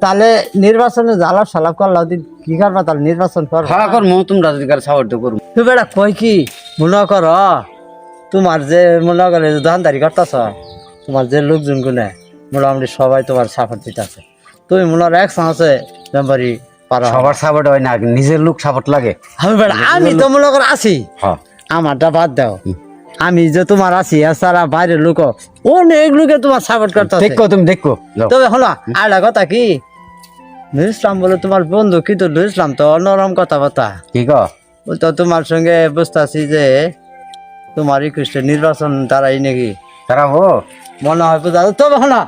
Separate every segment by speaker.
Speaker 1: তাহলে নির্বাচনে কি করবা তাহলে নির্বাচন কর
Speaker 2: হ্যাঁ কর মু তোমরা যদি কাল সাপোর্ট করব
Speaker 1: তুই বেড়া কই কি? মনে কর তোমার যে মনে করে দোকানদারি করতেছ তোমার যে লোকজন গুনে মোটামুটি সবাই তোমার সাপোর্ট দিতেছে। তুমি মনে এক আছে মেম্বারি
Speaker 2: সবার সাপোর্ট হয় না নিজের লোক সাপোর্ট লাগে।
Speaker 1: আমি বেড়া আমি তো মনে আছি।
Speaker 2: হ্যাঁ।
Speaker 1: আমারটা বাদ দাও। আমি যে তোমার আছি এছাড়া বাইরের লোক অনেক লোকে তোমার সাপোর্ট করতেছে।
Speaker 2: দেখো তুমি দেখো।
Speaker 1: তবে হলো আরেকটা কথা কি? নুর ইসলাম বলে তোমার বন্ধু কিন্তু নুর ইসলাম? তো নরম কথাবার্তা।
Speaker 2: কি কো
Speaker 1: তো তোমার সঙ্গে বুঝতেছি যে তোমার খ্রিস্ট নির্বাচন তারাই নাকি?
Speaker 2: তারা ও
Speaker 1: মনে হয় বুঝা তবে হলো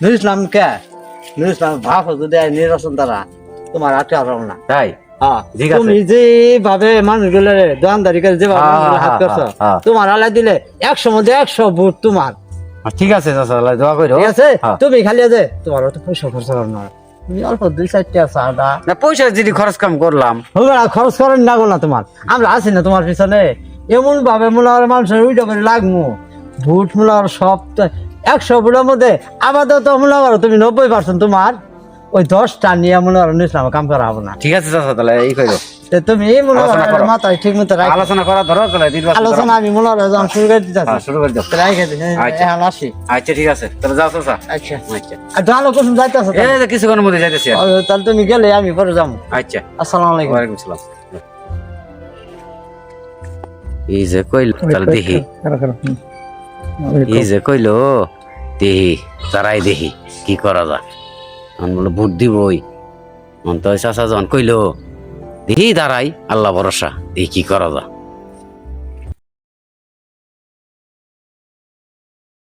Speaker 1: নুর ইসলাম কে? নুর ইসলাম ভাব যদি নির্বাচন তারা তোমার আটকে পারব না।
Speaker 2: তাই?
Speaker 1: হ্যাঁ,
Speaker 2: ঠিক আছে।
Speaker 1: তুমি যেভাবে মানুষগুলো দোকানদারি করে যেভাবে
Speaker 2: হ্যাঁ,
Speaker 1: হাত
Speaker 2: হ্যাঁ,
Speaker 1: করছ। তোমার আলাই দিলে একশো মধ্যে একশো ভোট তোমার।
Speaker 2: ঠিক আছে দোয়া করো।
Speaker 1: ঠিক আছে। তুমি খালি আছে তোমার অত পয়সা খরচ না। অল্প দুই চারটা চাটা
Speaker 2: না। পয়সা যদি খরচ কাম করলাম।
Speaker 1: হবে না খরচ করেন না তোমার। আমরা আছি না তোমার পিছনে। এমন ভাবে হয় মানুষের উইটা করে লাগমু। ভোট হয় সব তো- একশো ভোটের মধ্যে আপাতত মনে করো তুমি নব্বই পার্সেন্ট তোমার। ওই দশটা নিয়ে মনে করো নিয়েছিলাম কাম করা হবে না।
Speaker 2: ঠিক আছে চাচা তাহলে এই
Speaker 1: তো তুমি মনে
Speaker 2: আলোচনা
Speaker 1: করো
Speaker 2: করো।
Speaker 1: মাথায় ঠিক মতো রাখো।
Speaker 2: আলোচনা করা ধরো তাহলে
Speaker 1: আলোচনা আমি মনে হয় শুরু করে দিতেছি
Speaker 2: হ্যাঁ, শুরু করে দাও।
Speaker 1: রাখে হ্যাঁ,
Speaker 2: আচ্ছা।
Speaker 1: আসি।
Speaker 2: আচ্ছা ঠিক আছে। তাহলে যাও চাচা।
Speaker 1: আচ্ছা।
Speaker 2: আচ্ছা।
Speaker 1: আর ভালো কুসুম যাইতেছে
Speaker 2: এই কিছুক্ষণের মধ্যে যাইতেছি
Speaker 1: তাহলে তুমি গেলে আমি পরে যাব।
Speaker 2: আচ্ছা।
Speaker 1: আসসালামু আলাইকুম।
Speaker 2: ওয়ালাইকুম সালাম এই যে কইল তাহলে দেখি এই যে কইলো দেহি তারাই দেখি কি করা যায়? আমি বলে, ভোট দিবই। অন্ত চাষা যখন কইল দেখি দাঁড়াই, আল্লাহ ভরসা, দেখি কি করা যায়